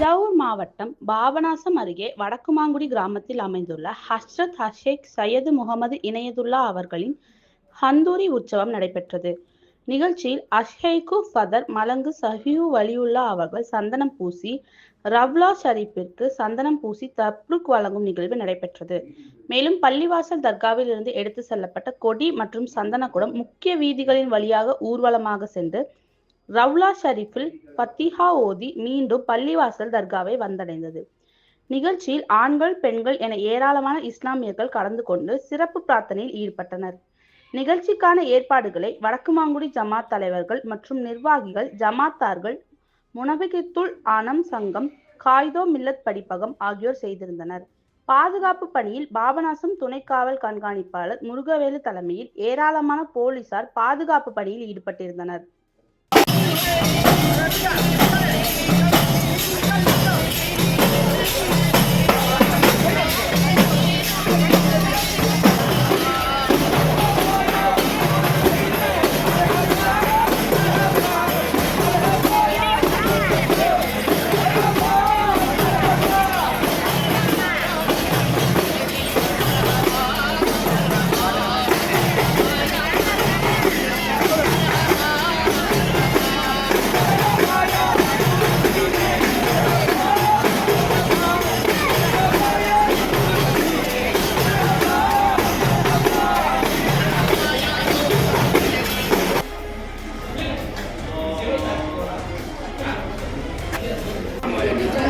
மாவட்டம் பாபநாசம் அருகே வடக்குமாங்குடி கிராமத்தில் அமைந்துள்ள ஹஸ்ரத் ஹஷேக் சையது முகமது இணையதுல்லா அவர்களின் ஹந்தூரி உற்சவம் நடைபெற்றது. நிகழ்ச்சியில் அஷ்ஹைகு ஃபதர் மலங்கு சஹியூ வலியுல்லா அவர்கள் சந்தனம் பூசி ரவ்லா ஷரீப்பிற்கு சந்தனம் பூசி தப்ருக் வழங்கும் நிகழ்வு நடைபெற்றது. மேலும் பள்ளிவாசல் தர்காவில் இருந்து எடுத்து செல்லப்பட்ட கொடி மற்றும் சந்தனக்குடம் முக்கிய வீதிகளின் வழியாக ஊர்வலமாக சென்று ரவ்லா ஷரீஃபில் பத்திஹா ஓதி மீண்டும் பள்ளிவாசல் தர்காவை வந்தடைந்தது. நிகழ்ச்சியில் ஆண்கள் பெண்கள் என ஏராளமான இஸ்லாமியர்கள் கலந்து கொண்டு சிறப்பு பிரார்த்தனையில் ஈடுபட்டனர். நிகழ்ச்சிக்கான ஏற்பாடுகளை வடக்குமாங்குடி ஜமாத் தலைவர்கள் மற்றும் நிர்வாகிகள் ஜமாத்தார்கள் முனபிகித்துல் ஆனம் சங்கம் காய்தோ மில்லத் படிப்பகம் ஆகியோர் செய்திருந்தனர். பாதுகாப்பு பணியில் பாபநாசம் துணை காவல் கண்காணிப்பாளர் முருகவேலு தலைமையில் ஏராளமான போலீசார் பாதுகாப்பு பணியில் ஈடுபட்டிருந்தனர். 诶我 Gracias.